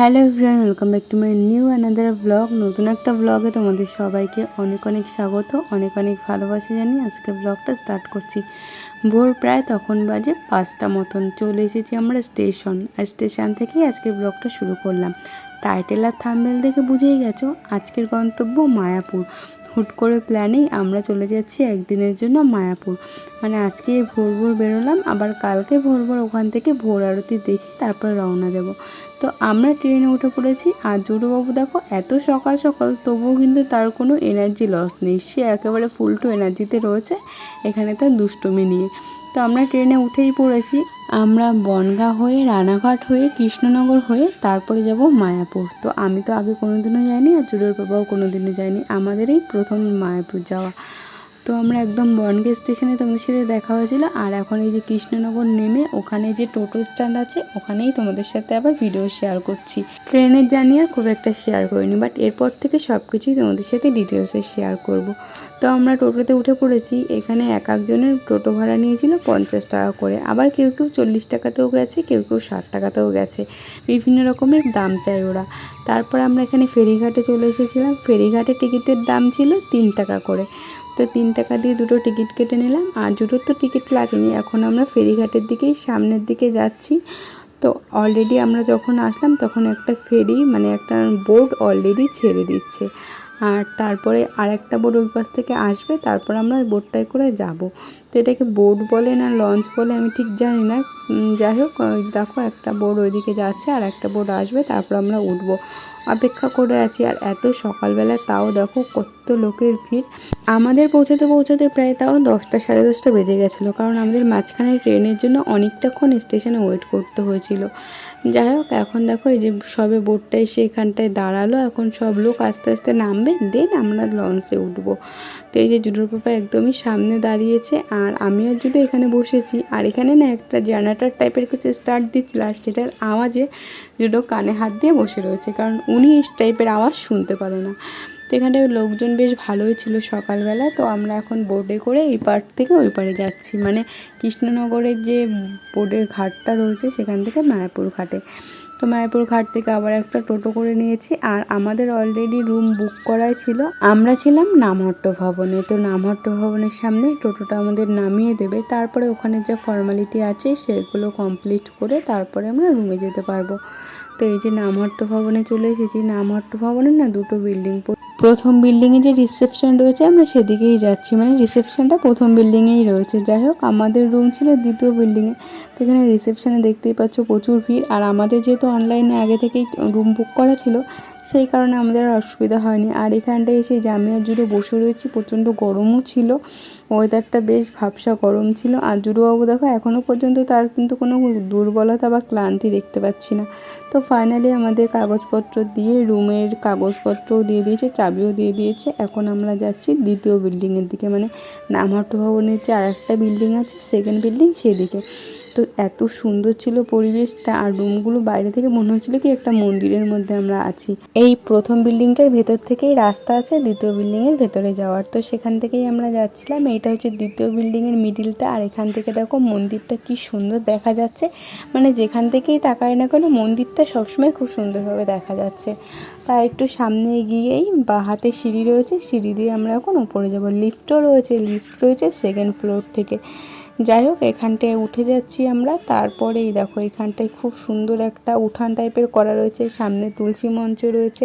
Hello friend welcome back to my new another blog নতুন একটা ব্লগে তোমাদের সবাইকে অনেক অনেক স্বাগত, অনেক অনেক ভালোবাসা জানি আজকে ব্লগটা স্টার্ট করছি। ভোর প্রায় তখন বাজে পাঁচটা মতন, চলে এসেছি আমরা স্টেশন আর স্টেশন থেকেই আজকে ব্লগটা শুরু করলাম। টাইটেল আর থাম্বেল দেখে বুঝেই গেছো, আজকের গন্তব্য মায়াপুর। হুট করে প্ল্যানেই আমরা চলে যাচ্ছি একদিনের জন্য মায়াপুর। মানে আজকে ভোর ভোর বেরোলাম, আবার কালকে ভোর ভোর ওখান থেকে ভোর আরতি দেখে তারপর রওনা দেব। তো আমরা ট্রেনে উঠে পড়েছি, আর জুড়োবাবু দেখো এত সকাল সকাল, তবুও কিন্তু তার কোনো এনার্জি লস নেই। সে একেবারে ফুল টু এনার্জিতে রয়েছে, এখানে তার দুষ্টুমি নিয়ে। তো আমরা ট্রেনে উঠেই পড়েছি। আমরা বনগাঁ হয়ে, রানাঘাট হয়ে, কৃষ্ণনগর হয়ে, তারপরে যাব মায়াপুর। তো আমি তো আগে কোনোদিনও যাইনি আর জুডোর বাবাও কোনোদিনও যায়নি আমাদেরই প্রথম মায়াপুর যাওয়া। তো আমরা একদম বনগে স্টেশনে তোমাদের সাথে দেখা হয়েছিল। আর এখন এই যে কৃষ্ণনগর নেমে ওখানে যে টোটো স্ট্যান্ড আছে, ওখানেই তোমাদের সাথে আবার ভিডিও শেয়ার করছি। ট্রেনের জার্নি আর খুব একটা শেয়ার করিনি বাট এরপর থেকে সব কিছুই তোমাদের সাথে ডিটেলসে শেয়ার করব। তো আমরা টোটোতে উঠে পড়েছি, এখানে এক একজনের টোটো ভাড়া নিয়েছিল পঞ্চাশ টাকা করে। আবার কেউ কেউ চল্লিশ টাকাতেও গেছে, কেউ কেউ ষাট টাকাতেও গেছে। বিভিন্ন রকমের দাম চায় ওরা। তারপর আমরা এখানে ফেরিঘাটে চলে এসেছিলাম। ফেরিঘাটে টিকিটের দাম ছিল তিন টাকা করে। তো তিন টাকা দিয়ে দুটো টিকিট কেটে নিলাম আর দুটোর তো টিকিট লাগেনি। এখন আমরা ফেরিঘাটের দিকেই সামনের দিকে যাচ্ছি। তো অলরেডি আমরা যখন আসলাম তখন একটা ফেরি মানে একটা বোর্ড অলরেডি ছেড়ে দিচ্ছে। আর তারপরে আর একটা বোট ওই পাশ থেকে আসবে, তারপর আমরা ওই বোটটায় করে যাব। তো এটাকে বোট বলে না লঞ্চ বলে আমি ঠিক জানি না। যাই হোক দেখো একটা বোট ওইদিকে যাচ্ছে আর একটা বোট আসবে, তারপর আমরা উঠবো। অপেক্ষা করে আছি আর এত সকালবেলা, তাও দেখো কত লোকের ভিড়। আমাদের পৌঁছাতে পৌঁছাতে প্রায় তাও দশটা সাড়ে দশটা বেজে গেছিল, কারণ আমাদের মাঝখানে ট্রেনের জন্য অনেকটাক্ষণ স্টেশনে ওয়েট করতে হয়েছিল। যাই হোক, এখন দেখো এই যে সবে বোটটা এসে এখানটায় দাঁড়াল। এখন সব লোক আস্তে আস্তে নামবে, দেন আমরা লঞ্চে উঠবো। তো এই যে জুডোর পাপা একদমই সামনে দাঁড়িয়েছে, আর আমি আর জুডো এখানে বসেছি। আর এখানে না একটা জেনারেটার টাইপের কিছু স্টার্ট দিচ্ছিল, আর সেটার আওয়াজে জুডো কানে হাত দিয়ে বসে রয়েছে, কারণ উনি এই টাইপের আওয়াজ শুনতে পারে না। তো এখানটায় লোকজন বেশ ভালোই ছিল সকালবেলা, তো আমরা এখন বোর্ডে করে এই পার থেকে ওই পারে যাচ্ছি। মানে কৃষ্ণনগরের যে বোর্ডের ঘাটটা রয়েছে, সেখান থেকে মায়াপুর ঘাটে। তো মায়াপুর ঘাট থেকে আবার একটা টোটো করে নিয়েছি, আর আমাদের অলরেডি রুম বুক করাই ছিল। আমরা ছিলাম নামহট্ট ভবনে, তো নামহট্ট ভবনের সামনে টোটোটা আমাদের নামিয়ে দেবে। তারপরে ওখানে যে ফর্মালিটি আছে, সেগুলো কমপ্লিট করে তারপরে আমরা রুমে যেতে পারব। তো এই যে নামহট্ট ভবনে চলে এসেছি, নামহট্ট ভবনের না দুটো বিল্ডিং প্রথম বিল্ডিংয়ে যে রিসেপশন রয়েছে, আমরা সেদিকেই যাচ্ছি। মানে রিসেপশনটা প্রথম বিল্ডিংয়েই রয়েছে। যাই হোক, আমাদের রুম ছিল দ্বিতীয় বিল্ডিংয়ে তো এখানে রিসেপশনে দেখতেই পাচ্ছ প্রচুর ভিড়। আর আমাদের যেহেতু অনলাইনে আগে থেকেই রুম বুক করা ছিল সেই কারণে আমাদের আর অসুবিধা হয়নি। আর এখানটায় এসে জামিয়া জুড়ে বসে রয়েছি, প্রচণ্ড গরমও ছিল ওয়েদারটা বেশ ভাবসা গরম ছিল। আর জুড়োবাবু দেখো এখনও পর্যন্ত তার কিন্তু কোনো দুর্বলতা বা ক্লান্তি দেখতে পাচ্ছি না। তো ফাইনালি আমাদের কাগজপত্র দিয়ে, রুমের কাগজপত্রও দিয়ে দিয়েছে, চাবিও দিয়ে দিয়েছে। এখন আমরা যাচ্ছি দ্বিতীয় বিল্ডিংয়ের দিকে মানে নামহাট্ট ভবনের যে আর একটা বিল্ডিং আছে সেকেন্ড বিল্ডিং সেদিকে। তো এত সুন্দর ছিল পরিবেশটা আর রুমগুলো বাইরে থেকে মনে হচ্ছিল কি একটা মন্দিরের মধ্যে আমরা আছি। এই প্রথম বিল্ডিংটার ভেতর থেকেই রাস্তা আছে, দ্বিতীয় বিল্ডিংয়ের ভেতরে যাওয়ার। তো সেখান থেকেই আমরা যাচ্ছিলাম। এইটা হচ্ছে দ্বিতীয় বিল্ডিংয়ের মিডিলটা। আর এখান থেকে দেখো মন্দিরটা কি সুন্দর দেখা যাচ্ছে। মানে যেখান থেকেই তাকায় না কেন মন্দিরটা সবসময় খুব সুন্দরভাবে দেখা যাচ্ছে। তার একটু সামনে গিয়েই বা হাতে সিঁড়ি রয়েছে, সিঁড়ি দিয়ে আমরা এখন উপরে যাব। লিফটও রয়েছে, লিফট রয়েছে সেকেন্ড ফ্লোর থেকে। যাই হোক, এখানটায় উঠে যাচ্ছি আমরা। তারপরেই দেখো, এখানটায় খুব সুন্দর একটা উঠান টাইপের করা রয়েছে। সামনে তুলসী মঞ্চ রয়েছে।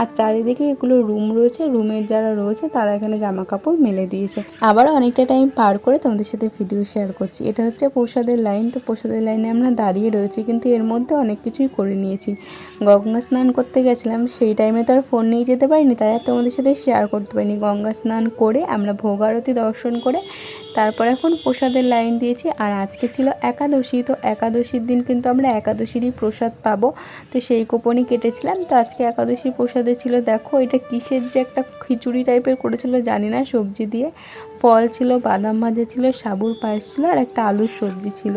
আর চারিদিকে এগুলো রুম রয়েছে। রুমের যারা রয়েছে, তারা এখানে জামা কাপড় মেলে দিয়েছে। আবার অনেকটা টাইম পার করে তোমাদের সাথে ভিডিও শেয়ার করছি। এটা হচ্ছে প্রসাদের লাইন তো প্রসাদের লাইনে আমরা দাঁড়িয়ে রয়েছি, কিন্তু এর মধ্যে অনেক কিছুই করে নিয়েছি। গঙ্গা স্নান করতে গেছিলাম। সেই টাইমে তো আর ফোন নিয়ে যেতে পারিনি, তাই আর তোমাদের সাথে শেয়ার করতে পারিনি। গঙ্গা স্নান করে আমরা ভোগ আরতি দর্শন করে তারপর এখন প্রসাদের লাইন দিয়েছি আর আজকে ছিল একাদশী, তো একাদশীর দিন কিন্তু আমরা একাদশীরই প্রসাদ পাবো। তো সেই কোপনই কেটেছিলাম, তো আজকে একাদশী প্রসাদে ছিল, দেখো এটা কিসের যে একটা খিচুড়ি টাইপের করেছিল জানি না, সবজি দিয়ে। ফল ছিল, বাদাম ভাজা ছিল, সাবুর পায়েস ছিল আর একটা আলুর সবজি ছিল।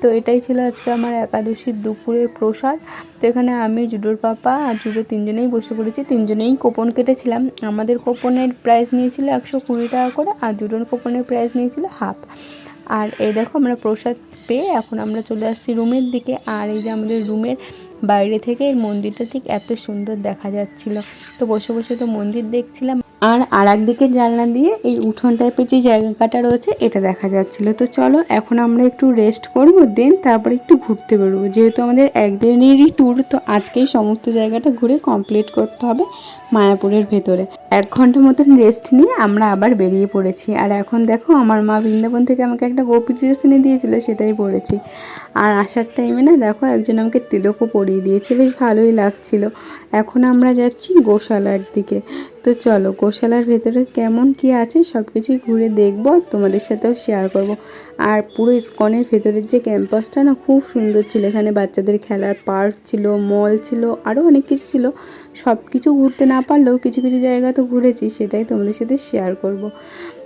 তো এটাই ছিল আজকে আমার একাদশীর দুপুরের প্রসাদ। তো এখানে আমি, জুডোর পাপা আর জুডো তিনজনেই বসে পড়েছি। তিনজনেই কোপন কেটেছিলাম। আমাদের কোপনের প্রাইস নিয়েছিল একশো কুড়ি টাকা করে আর জুডোর কোপনের প্রাইস নিয়েছিল হাফ। আর এই দেখো আমরা প্রসাদ পেয়ে এখন আমরা চলে আসছি রুমের দিকে। আর এই যে আমাদের রুমের বাইরে থেকে এই মন্দিরটা ঠিক এত সুন্দর দেখা যাচ্ছিল। তো বসে বসে তো মন্দির দেখছিলাম। আর আর একদিকে জানলা দিয়ে এই উঠোন টাইপের যে জায়গাটা রয়েছে, এটা দেখা যাচ্ছিল। তো চলো, এখন আমরা একটু রেস্ট করব দেন তারপরে একটু ঘুরতে বেরোবো। যেহেতু আমাদের একদিনেরই ট্যুর তো আজকেই সমস্ত জায়গাটা ঘুরে কমপ্লিট করতে হবে মায়াপুরের ভেতরে। এক ঘণ্টা মতন রেস্ট নিয়ে আমরা আবার বেরিয়ে পড়েছি। আর এখন দেখো, আমার মা বৃন্দাবন থেকে আমাকে একটা গোপী ড্রেস এনে দিয়েছিল, সেটাই পরেছি। আর আসার টাইমে না দেখো, একজন আমাকে তিলকও পরিয়ে দিয়েছে, বেশ ভালোই লাগছিল। এখন আমরা যাচ্ছি গোশালার দিকে। তো চলো গোশালার ভেতরে কেমন কি আছে সব কিছুই ঘুরে দেখব, আর তোমাদের সাথেও শেয়ার করব। আর পুরো ইস্কনের ভেতরের যে ক্যাম্পাসটা না, খুব সুন্দর ছিল। এখানে বাচ্চাদের খেলার পার্ক ছিল মল ছিল আরও অনেক কিছু ছিল। সব কিছু ঘুরতে না পারলেও কিছু কিছু জায়গা তো ঘুরেছি, সেটাই তোমাদের সাথে শেয়ার করব।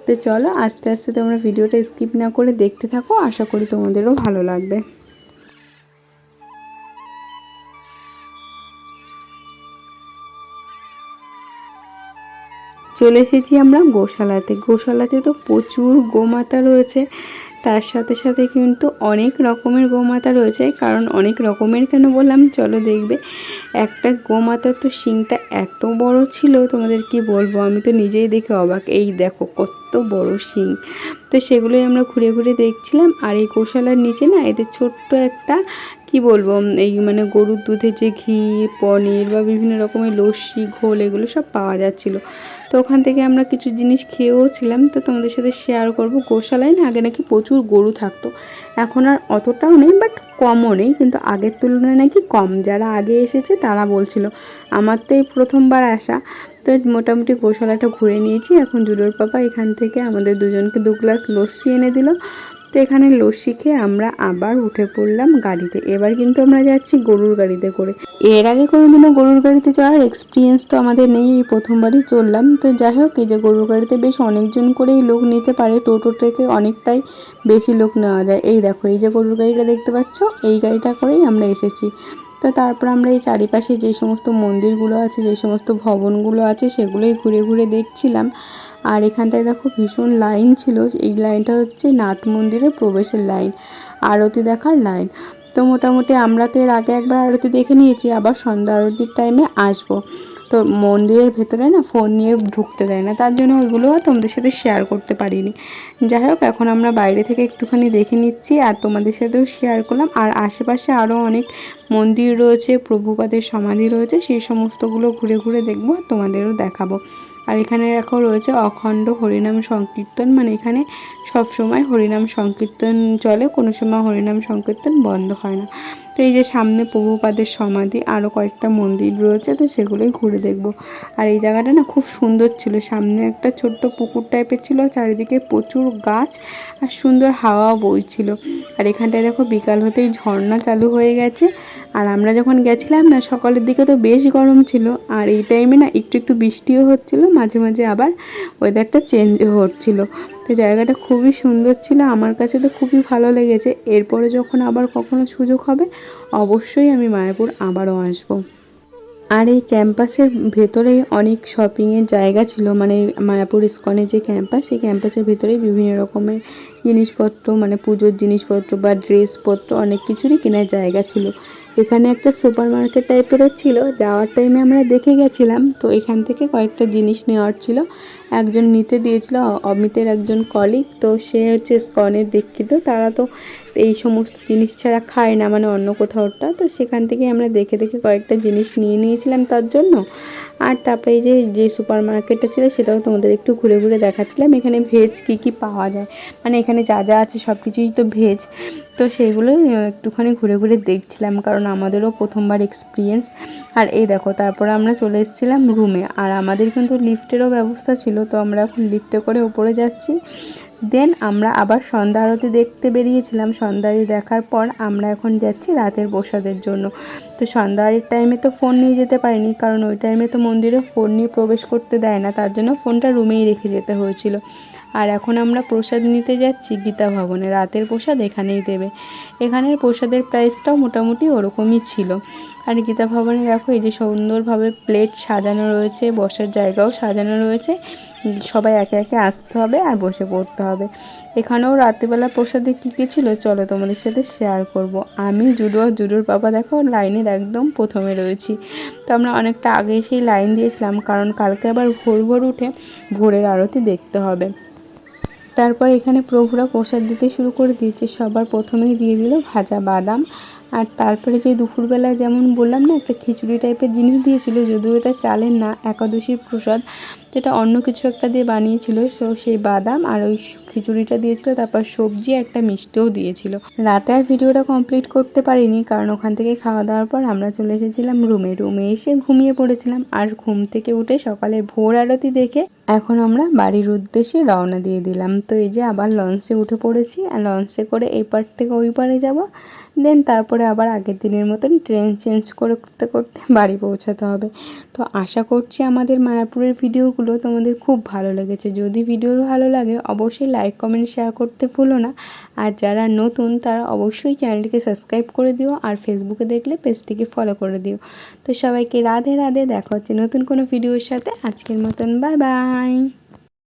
তো চলো আস্তে আস্তে তোমরা ভিডিওটা স্কিপ না করে দেখতে থাকো, আশা করি তোমাদেরও ভালো লাগবে। চলে এসেছি আমরা গোশালাতে। গোশালাতে তো প্রচুর গোমাতা রয়েছে। তার সাথে সাথে কিন্তু অনেক রকমের গোমাতা রয়েছে। কারণ অনেক রকমের কেন বললাম? চলো দেখবে। একটা গোমাতার তো শিংটা এত বড় ছিল, তোমাদের কি বলব? আমি তো নিজেই দেখে অবাক। এই দেখো কত বড় শিং। তো সেগুলোই আমরা ঘুরে ঘুরে দেখছিলাম। আর এই গোশালার নিচে না এদের ছোট্ট একটা, কি বলব, এই মানে গরুর দুধের যে ঘি, পনির বা বিভিন্ন রকমের লস্যি, ঘোল, এগুলো সব পাওয়া যাচ্ছিল। তো ওখান থেকে আমরা কিছু জিনিস খেয়েও ছিলাম তো তোমাদের সাথে শেয়ার করব। গোশালায় না আগে নাকি প্রচুর গরু থাকতো। এখন আর অতটাও নেই বাট কমও নেই, কিন্তু আগের তুলনায় নাকি কম। যারা আগে এসেছে তারা বলছিল, আমার তো এই প্রথমবার আসা। তো মোটামুটি গোশালাটা ঘুরে নিয়েছি। এখন জুডোর পাপা এখান থেকে আমাদের দুজনকে দু গ্লাস লস্যি এনে দিল। তো এখানে লস্যি খেয়ে আমরা আবার উঠে পড়লাম গাড়িতে। এবার কিন্তু আমরা যাচ্ছি গরুর গাড়িতে করে। এর আগে কোনোদিনও গরুর গাড়িতে যাওয়ার এক্সপিরিয়েন্স তো আমাদের নেই, এই প্রথমবারই চললাম। তো যাই হোক, এই যে গরুর গাড়িতে বেশ অনেকজন করেই লোক নিতে পারে। টোটো থেকে অনেকটাই বেশি লোক নেওয়া যায়। এই দেখো, এই যে গরুর গাড়িটা দেখতে পাচ্ছ, এই গাড়িটা করেই আমরা এসেছি। তো তারপর আমরা এই চারিপাশে যে সমস্ত মন্দিরগুলো আছে, যে সমস্ত ভবনগুলো আছে, সেগুলোই ঘুরে ঘুরে দেখছিলাম। আর এখানটায় দেখো ভীষণ লাইন ছিল, এই লাইনটা হচ্ছে নাট মন্দিরের প্রবেশের লাইন, আরতি দেখার লাইন। তো মোটামুটি আমরা তো এর আগে একবার আরতি দেখে নিয়েছি, আবার সন্ধ্যা আরতির টাইমে আসব। তো মন্দিরের ভেতরে না ফোন নিয়ে ঢুকতে দেয় না। তার জন্য ওইগুলোও তোমাদের সাথে শেয়ার করতে পারিনি। যাই হোক, এখন আমরা বাইরে থেকে একটুখানি দেখে নিচ্ছি আর তোমাদের সাথেও শেয়ার করলাম। আর আশেপাশে আরও অনেক মন্দির রয়েছে, প্রভুপাদের সমাধি রয়েছে, সেই সমস্তগুলো ঘুরে ঘুরে দেখব আর তোমাদেরও দেখাবো। আর এখানে দেখো রয়েছে অখণ্ড হরিনাম সংকীর্তন। মানে এখানে সব সময় হরিনাম সংকীর্তন চলে, কোনো সময় হরিনাম সংকীর্তন বন্ধ হয় না। তো এই যে সামনে প্রভুপাদের সমাধি আরও কয়েকটা মন্দির রয়েছে, তো সেগুলোই ঘুরে দেখব। আর এই জায়গাটা না খুব সুন্দর ছিল। সামনে একটা ছোট্ট পুকুর টাইপের ছিল, চারিদিকে প্রচুর গাছ আর সুন্দর হাওয়াও বইছিল আর এখানটায় দেখো বিকাল হতেই ঝর্ণা চালু হয়ে গেছে। আর আমরা যখন গেছিলাম না, সকালের দিকে তো বেশ গরম ছিল। আর এই টাইমে না একটু একটু বৃষ্টিও হচ্ছিল, মাঝে মাঝে আবার ওয়েদারটা চেঞ্জও হচ্ছিল। তো জায়গাটা খুবই সুন্দর ছিল, আমার কাছে তো খুবই ভালো লেগেছে। এরপরে যখন আবার কখনো সুযোগ হবে, অবশ্যই আমি মায়াপুর আবারও আসব। আর এই ক্যাম্পাসের ভেতরে অনেক শপিংয়ের জায়গা ছিল মানে মায়াপুর ইস্কনের যে ক্যাম্পাস, সেই ক্যাম্পাসের ভেতরেই বিভিন্ন রকমের জিনিসপত্র মানে পুজোর জিনিসপত্র বা ড্রেসপত্র, অনেক কিছুরই কেনার জায়গা ছিল। এখানে একটা সুপার মার্কেট টাইপেরও ছিল। যাওয়ার টাইমে আমরা দেখে গেছিলাম। তো এখান থেকে কয়েকটা জিনিস নেওয়ার ছিল। একজন নিতে দিয়েছিল অমিতের একজন কলিগ তো সে হচ্ছে স্কনের দীক্ষিত। তারা তো এই সমস্ত জিনিস ছাড়া খায় না মানে অন্য কোথাওটা তো সেখান থেকে আমরা দেখে দেখে কয়েকটা জিনিস নিয়ে নিয়েছিলাম তার জন্য। আর তারপরে যে যে সুপার মার্কেটটা ছিল, সেটাও তোমাদের একটু ঘুরে ঘুরে দেখাচ্ছিলাম। এখানে ভেজ কী কী পাওয়া যায়? মানে এখানে যা যা আছে সব কিছুই তো ভেজ। তো সেইগুলোই একটুখানি ঘুরে ঘুরে দেখছিলাম, কারণ আমাদেরও প্রথমবার এক্সপিরিয়েন্স আর এই দেখো, তারপরে আমরা চলে এসেছিলাম রুমে আর আমাদের কিন্তু লিফটেরও ব্যবস্থা ছিল, তো আমরা এখন লিফটে করে উপরে যাচ্ছি। দেন আমরা আবার সন্ধ্যা আরতি দেখতে বেরিয়েছিলাম। সন্ধ্যা আরতি দেখার পর আমরা এখন যাচ্ছি রাতের প্রসাদের জন্য। তো সন্ধ্যা আরতির টাইমে তো ফোন নিয়ে যেতে পারিনি, কারণ ওই টাইমে তো মন্দিরে ফোন নিয়ে প্রবেশ করতে দেয় না। তার জন্য ফোনটা রুমেই রেখে যেতে হয়েছিল। আর এখন আমরা প্রসাদ নিতে যাচ্ছি গীতা ভবনে। রাতের প্রসাদ এখানেই দেবে। এখানের প্রসাদের প্রাইসটাও মোটামুটি ওরকমই ছিল। আর গীতা ভবনে দেখো, এই যে সুন্দরভাবে প্লেট সাজানো রয়েছে, বসার জায়গাও সাজানো রয়েছে। সবাই একে একে আসতে হবে আর বসে পড়তে হবে। এখানেও রাত্রিবেলা প্রসাদে কী কী ছিল চলো তোমাদের সাথে শেয়ার করব। আমি, জুডো আর জুডোর বাবা দেখো লাইনের একদম প্রথমে রয়েছি। তো আমরা অনেকটা আগে সেই লাইন দিয়েছিলাম, কারণ কালকে আবার ভোর ভোর উঠে ভোরের আরতি দেখতে হবে। তারপর এখানে প্রভুরা প্রসাদ দিতে শুরু করে দিয়েছে। সবার প্রথমেই দিয়ে দিল ভাজা বাদাম আর তারপরে যে দুপুরবেলা যেমন বললাম না, একটা খিচুড়ি টাইপের জিনিস দিয়েছিল, যদিও এটা চালের না, একাদশীর প্রসাদ, যেটা অন্য কিছু একটা দিয়ে বানিয়েছিল, সো সেই বাদাম আর ওই খিচুড়িটা দিয়েছিল, তারপর সবজি একটা মিষ্টিও দিয়েছিল। রাতে আর ভিডিওটা কমপ্লিট করতে পারিনি, কারণ ওখান থেকে খাওয়া দাওয়ার পর আমরা চলে এসেছিলাম রুমে। রুমে এসে ঘুমিয়ে পড়েছিলাম, আর ঘুম থেকে উঠে সকালে ভোর আরতি দেখে এখন আমরা বাড়ির উদ্দেশ্যে রওনা দিয়ে দিলাম। তো এই যে আবার লঞ্চে উঠে পড়েছি, আর লঞ্চে করে এই পার থেকে ওই পারে যাব, দেন তারপরে আবার আগের দিনের মতন ট্রেন চেঞ্জ করে করতে করতে বাড়ি পৌঁছাতে হবে। তো আশা করছি আমাদের মায়াপুরের ভিডিওগুলো তোমাদের খুব ভালো লেগেছে। যদি ভিডিও ভালো লাগে, অবশ্যই লাইক কমেন্ট শেয়ার করতে ভুলো না। আর যারা নতুন, তারা অবশ্যই চ্যানেলটিকে সাবস্ক্রাইব করে দিও আর ফেসবুকে দেখলে পেজটিকে ফলো করে দিও। তো সবাইকে রাধে রাধে, দেখা হচ্ছে নতুন কোনো ভিডিওর সাথে। আজকের মতন বাই বাই